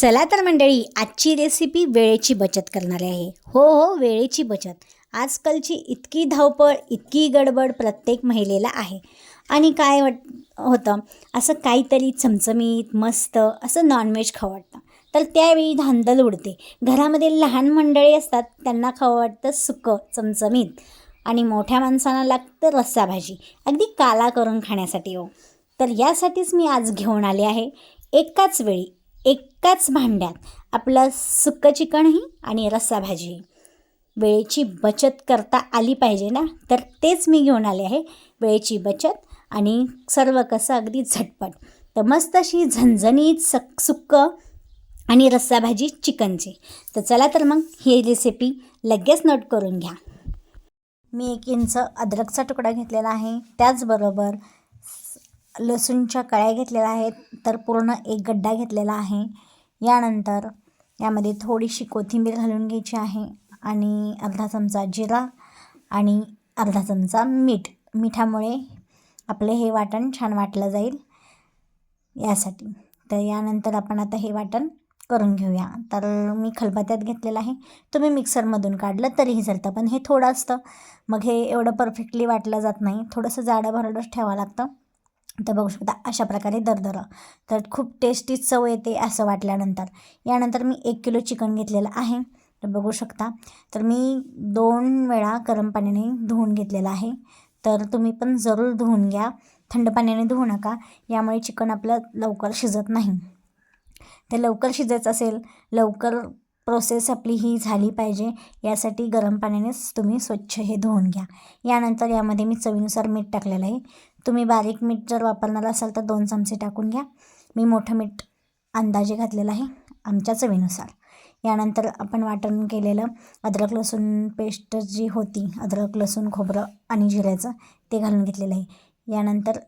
चला तर मंडळी आजची रेसिपी वेळेची बचत करणारी आहे. हो हो वेळेची बचत. आजकालची इतकी धावपळ इतकी गडबड प्रत्येक महिलेला आहे. आणि काय वाट होतं? असं काहीतरी चमचमीत मस्त असं नॉनव्हेज खावं वाटतं. तर त्यावेळी धांदल उडते. घरामध्ये लहान मंडळी असतात त्यांना खावं वाटतं सुकं चमचमीत. आणि मोठ्या माणसांना लागतं रस्सा भाजी अगदी काला करून खाण्यासाठी हो. तर यासाठीच मी आज घेऊन आले आहे एकाच वेळी एकाच भांड्यात आपलं सुक्कं चिकणही आणि रस्सा भाजी वेळेची बचत करता आली पाहिजे ना? तर तेच मी घेऊन आले आहे. वेळेची बचत आणि सर्व कसं अगदी झटपट. तर मस्त अशी झणझणीत सक सुक्कं आणि रस्सा भाजी चिकनची. तर चला तर मग ही रेसिपी लगेच नोट करून घ्या. मी एक इंच अद्रकचा तुकडा घेतलेला आहे. त्याचबरोबर लसूणच्या कळ्या घेतलेल्या आहेत तर पूर्ण एक गड्डा घेतलेला आहे. यानंतर यामध्ये थोडीशी कोथिंबीर घालून घ्यायची आहे आणि अर्धा चमचा जिरा आणि अर्धा चमचा मीठ. मिठामुळे आपलं हे वाटण छान वाटलं जाईल यासाठी. तर यानंतर आपण आता हे वाटण करून घेऊया. तर मी खलबत्त्यात घेतलेलं आहे. तुम्ही मिक्सरमधून काढलं तरीही चालतं पण हे थोडं असतं. मग हे एवढं परफेक्टली वाटलं जात नाही. थोडंसं जाडं भरडंच ठेवावं लागतं. तर बघू शकता अशा प्रकारे दरदरं. तर खूप टेस्टी चव येते असं वाटल्यानंतर. यानंतर मी एक किलो चिकन घेतलेलं आहे. तर बघू शकता. तर मी दोन वेळा गरम पाण्याने धुवून घेतलेलं आहे. तर तुम्ही पण जरूर धुवून घ्या. थंड पाण्याने धुवू नका. यामुळे चिकन आपलं लवकर शिजत नाही. ते लवकर शिजायचं असेल लवकर प्रोसेस आपली ही झाली पाहिजे. यासाठी गरम पाण्यानेच तुम्ही स्वच्छ हे धुवून घ्या. यानंतर यामध्ये मी चवीनुसार मीठ टाकलेलं आहे. तुम्ही बारीक मीठ जर वापरणार असाल तर दोन चमचे टाकून घ्या. मी मोठं मीठ अंदाजे घातलेलं आहे आमच्या चवीनुसार. यानंतर आपण वाटण केलेलं अद्रक लसूण पेस्ट जी होती अद्रक लसूण खोबरं आणि जिऱ्याचं ते घालून घेतलेलं आहे. यानंतर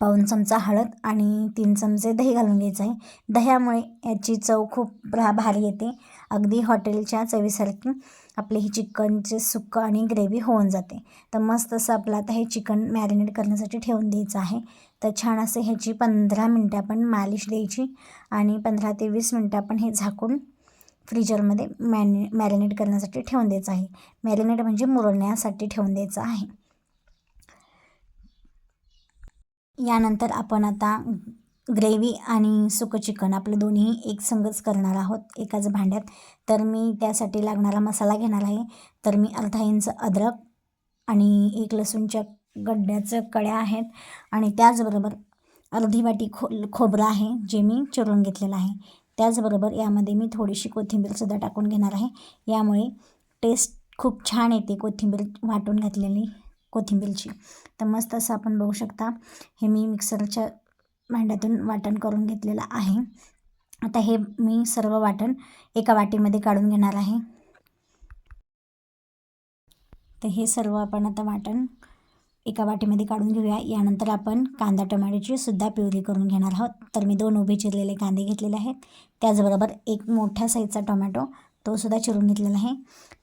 पाऊन चमचा हळद आणि तीन चमचे दही घालून घ्यायचं आहे. दह्यामुळे याची चव खूप भा भारी येते. अगदी हॉटेलच्या चवीसारखी आपले ही चिकनचे सुक्कं आणि ग्रेव्ही होऊन जाते. तर मस्त असं आपलं आता हे चिकन मॅरिनेट करण्यासाठी ठेवून द्यायचं आहे. तर छान असं ह्याची पंधरा मिनटं आपण मालिश द्यायची आणि पंधरा ते वीस मिनटं आपण हे झाकून फ्रीजरमध्ये मॅनि मॅरिनेट करण्यासाठी ठेवून द्यायचं आहे. मॅरिनेट म्हणजे मुरण्यासाठी ठेवून द्यायचं आहे. यानंतर आपण आता ग्रेव्ही आणि सुकं चिकन आपलं दोन्ही एक संगच करणार आहोत एकाच भांड्यात. तर मी त्यासाठी लागणारा मसाला घेणार आहे. तर मी अर्धा इंच अद्रक आणि एक लसूणच्या गड्ड्याचं कड्या आहेत आणि त्याचबरोबर अर्धी वाटी खो खोबरं आहे जे मी चिरून घेतलेलं आहे. त्याचबरोबर यामध्ये मी थोडीशी कोथिंबीरसुद्धा टाकून घेणार आहे. यामुळे टेस्ट खूप छान येते कोथिंबीर वाटून घातलेली कोथिंबीरची. तर मस्त असं आपण बघू शकता. हे मी मिक्सरच्या भांड्यातून वाटण करून घेतलेलं आहे. आता हे मी सर्व वाटण एका वाटीमध्ये काढून घेणार आहे. तर हे सर्व आपण आता वाटण एका वाटीमध्ये काढून घेऊया. यानंतर आपण कांदा टमाट्याची सुद्धा प्युरी करून घेणार आहोत. तर मी दोन उभे चिरलेले कांदे घेतलेले आहेत. त्याचबरोबर एक मोठ्या साईजचा टोमॅटो तो सुद्धा चिरून घेतलेला आहे.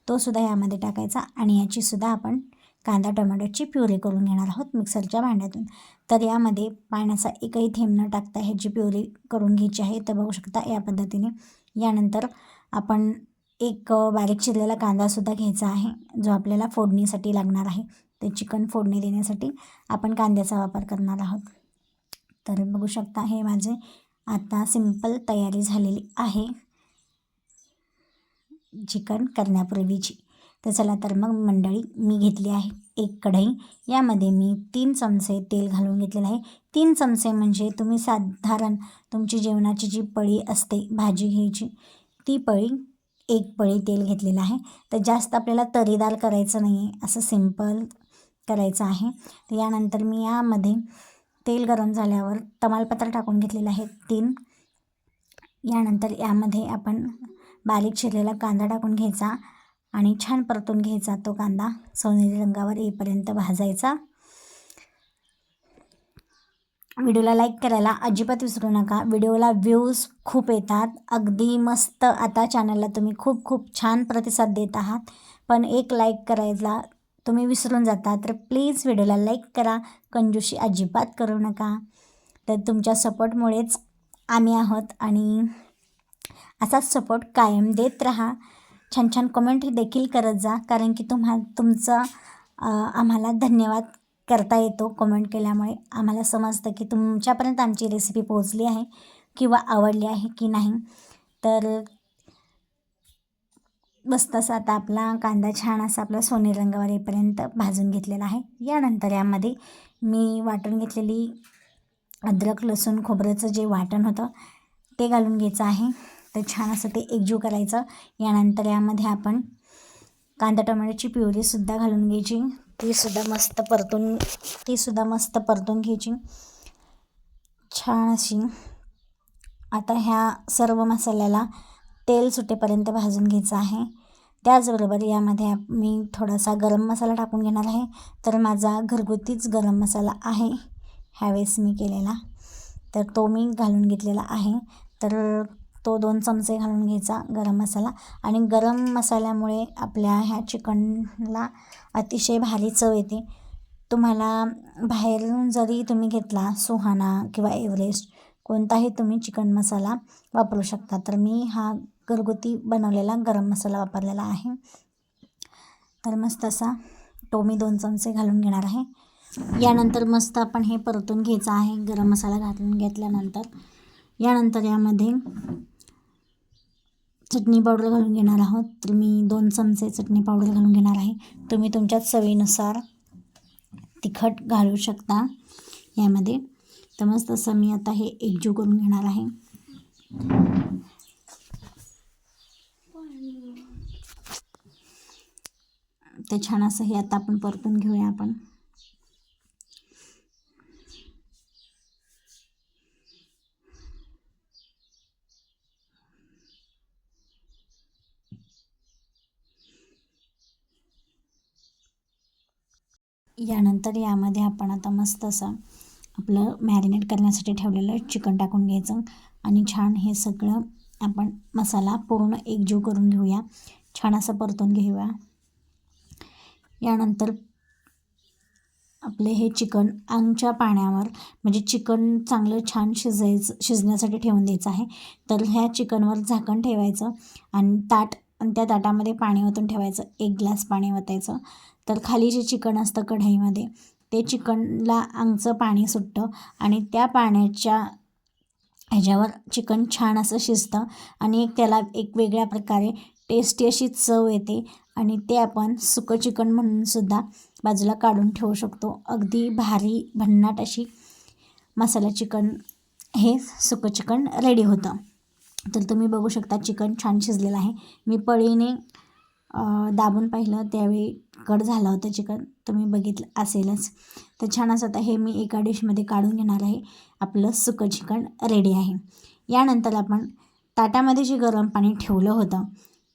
तो सुद्धा यामध्ये टाकायचा आणि याचीसुद्धा आपण कांदा टोमॅटोची प्युरी करून घेणार आहोत मिक्सरच्या भांड्यातून. तर यामध्ये पाण्याचा एकही थेंब न टाकता ह्याची प्युरी करून घ्यायची आहे. तर बघू शकता या पद्धतीने. यानंतर आपण एक बारीक चिरलेला कांदासुद्धा घ्यायचा आहे जो आपल्याला फोडणीसाठी लागणार आहे. ते चिकन फोडणी देण्यासाठी आपण कांद्याचा वापर करणार आहोत. तर बघू शकता हे माझे आता सिंपल तयारी झालेली आहे. चिकन करण्यापूर्वीची. तर चला तर मग मंडळी मी घेतली आहे एक कढई. यामध्ये मी तीन चमचे तेल घालून घेतलेलं आहे. तीन चमचे म्हणजे तुम्ही साधारण तुमची जेवणाची जी पळी असते भाजी घ्यायची ती पळी एक पळी तेल घेतलेलं आहे. तर जास्त आपल्याला तरीदार करायचं नाही आहे असं सिंपल करायचं आहे. तर यानंतर मी यामध्ये तेल गरम झाल्यावर तमालपत्र टाकून घेतलेलं आहे तीन. यानंतर यामध्ये आपण बारीक चिरलेला कांदा टाकून घ्यायचा. आणि छान परतून घ्यायचा तो कांदा. सोनेरी रंगावर येईपर्यंत भाजायचा. व्हिडिओला लाईक करायला अजिबात विसरू नका. व्हिडिओला व्ह्यूज खूप येतात. अगदी मस्त आता चॅनलला तुम्ही खूप खूप छान प्रतिसाद देत आहात. पण एक लाईक करायला तुम्ही विसरून जाता तर प्लीज व्हिडिओला लाईक करा. कंजूशी अजिबात करू नका. तर तुमच्या सपोर्टमुळेच आम्ही आहोत आणि असाच सपोर्ट कायम देत राहा. छान छान कमेंट देखील करत जा. कारण की तुम्हा तुमचं आम्हाला धन्यवाद करता येतो कमेंट केल्यामुळे. आम्हाला समजतं की तुमच्यापर्यंत आमची रेसिपी पोहोचली आहे किंवा आवडली आहे की नाही. तर मस्त असा आता आपला कांदा छान असा आपला सोने रंगावर येईपर्यंत भाजून घेतलेला आहे. यानंतर यामध्ये मी वाटून घेतलेली अद्रक लसूण खोबऱ्याचं जे वाटण होतं ते घालून घ्यायचं आहे. तर छान असं ते एकजीव करायचं. यानंतर यामध्ये आपण कांदा टोमॅटोची प्युरीसुद्धा घालून घ्यायची. तीसुद्धा मस्त परतून तीसुद्धा मस्त परतून घ्यायची. छान अशी. आता ह्या सर्व मसाल्याला तेल सुटेपर्यंत भाजून घ्यायचं आहे. त्याचबरोबर यामध्ये मी थोडासा गरम मसाला टाकून घेणार आहे. तर माझा घरगुतीच गरम मसाला आहे ह्यावेळेस मी केलेला. तर तो मी घालून घेतलेला आहे. तर तो दोन चमचे घालून घ्यायचा गरम मसाला. आणि गरम मसाल्यामुळे आपल्या ह्या चिकनला अतिशय भारी चव येते. तुम्हाला बाहेरून जरी तुम्ही घेतला सुहाना किंवा एव्हरेस्ट कोणताही तुम्ही चिकन मसाला वापरू शकता. तर मी हा घरगुती बनवलेला गरम मसाला वापरलेला आहे. तर मस्त असा तो मी दोन चमचे घालून घेणार आहे. यानंतर मस्त आपण हे परतून घ्यायचं आहे. गरम मसाला घालून घेतल्यानंतर यानंतर यामध्ये चटणी पावडर घालून घेणार आहोत. तर मी दोन चमचे चटणी पावडर घालून घेणार आहे. तुम्ही तुमच्या चवीनुसार तिखट घालू शकता यामध्ये. तर मस्त तसं मी आता हे एकजीव करून घेणार आहे. ते छान असं हे आता आपण परतून घेऊया आपण. यानंतर यामध्ये आपण आता मस्त असं आपलं मॅरिनेट करण्यासाठी ठेवलेलं चिकन टाकून घ्यायचं आणि छान हे सगळं आपण मसाला पूर्ण एकजीव करून घेऊया. छान असं परतून घेऊया. यानंतर आपले हे चिकन अंगच्या पाण्यावर म्हणजे चिकन चांगलं छान शिजायचं शिजण्यासाठी ठेवून द्यायचं आहे. तर ह्या चिकनवर झाकण ठेवायचं आणि ताट आणि त्या ताटामध्ये पाणी ओतून ठेवायचं. एक ग्लास पाणी ओतायचं. तर खाली जे चिकन असतं कढईमध्ये ते चिकनला आंगचं पाणी सुटतं आणि त्या पाण्याच्या ह्याच्यावर चिकन छान असं शिजतं आणि एक त्याला एक वेगळ्या प्रकारे टेस्टी अशी चव येते आणि ते आपण सुकं चिकन म्हणून सुद्धा बाजूला काढून ठेवू शकतो. अगदी भारी भन्नाट अशी मसाला चिकन हे सुकं चिकन रेडी होतं. तर तुम्ही बघू शकता चिकन छान शिजलेलं आहे. मी पळीने दाबून पाहिलं त्यावेळी कट झालं होतं चिकन. तुम्ही बघितलं असेलच. तर छान असं आता हे मी एका डिशमध्ये काढून घेणार आहे. आपलं सुकं चिकन रेडी आहे. यानंतर आपण ताटामध्ये जे गरम पाणी ठेवलं होतं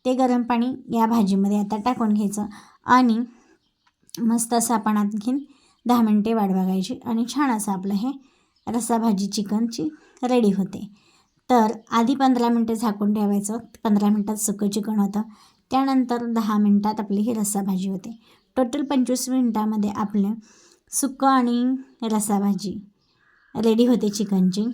ते गरम पाणी या भाजीमध्ये आता टाकून घ्यायचं आणि मस्त असं आपण आणखीन दहा मिनटे वाट बघायची आणि छान असं आपलं हे रसा भाजी चिकनची रेडी होते. तर आधी पंधरा मिनटं झाकून ठेवायचं. पंधरा मिनटात सुकं चिकन होतं. त्यानंतर दहा मिनटात आपली ही रस्साभाजी होते. टोटल पंचवीस मिनटामध्ये आपलं सुकं आणि रसाभाजी रेडी होते चिकनची.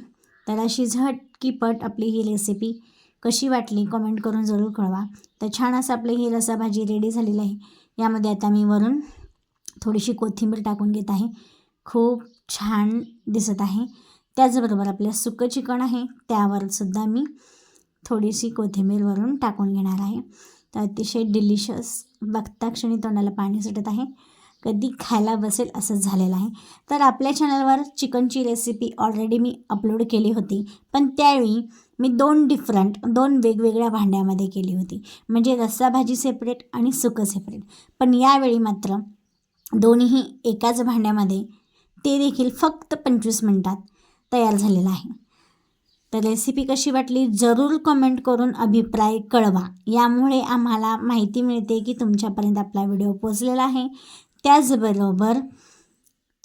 तर अशी झटकीपट आपली ही रेसिपी कशी वाटली कमेंट करून जरूर कळवा. तर छान असं आपली ही रसाभाजी रेडी झालेली आहे. यामध्ये आता मी वरून थोडीशी कोथिंबीर टाकून घेत आहे. खूप छान दिसत आहे. त्याचबरोबर आपलं सुकं चिकन आहे. त्यावर सुद्धा मी थोडीशी कोथिंबीर वरून टाकून घेणार आहे. तर अतिशय डिलिशियस बघता क्षणी तोंडाला पाणी सुटत आहे. कधी खायला बसेल असं झालेलं आहे. तर आपल्या चॅनलवर चिकनची रेसिपी ऑलरेडी मी अपलोड केली होती. पण त्यावेळी मी दोन डिफरंट दोन वेगवेगळ्या भांड्यामध्ये केली होती. म्हणजे रस्सा भाजी सेपरेट आणि सुकं सेपरेट पण यावेळी मात्र दोन्हीही एकाच भांड्यामध्ये ते देखील फक्त पंचवीस मिनटात तयार झालेलं आहे. तर रेसिपी कशी वाटली जरूर कमेंट करून अभिप्राय कळवा. यामुळे आम्हाला माहिती मिळते की तुमच्यापर्यंत आपला व्हिडिओ पोचलेला आहे. त्याचबरोबर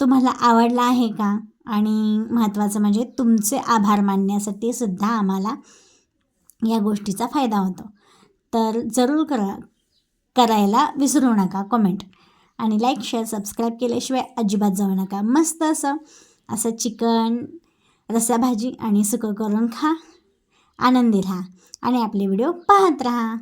तुम्हाला आवडला आहे का? आणि महत्त्वाचं म्हणजे तुमचे आभार मानण्यासाठी सुद्धा आम्हाला या गोष्टीचा फायदा होतो. तर जरूर करा करायला विसरू नका कमेंट आणि लाईक शेअर सबस्क्राईब केल्याशिवाय अजिबात जाऊ नका. मस्त असं असं चिकन रस्सा भाजी आणि सुकं करून खा. आनंदी राहा आणि आपले व्हिडिओ पाहत राहा.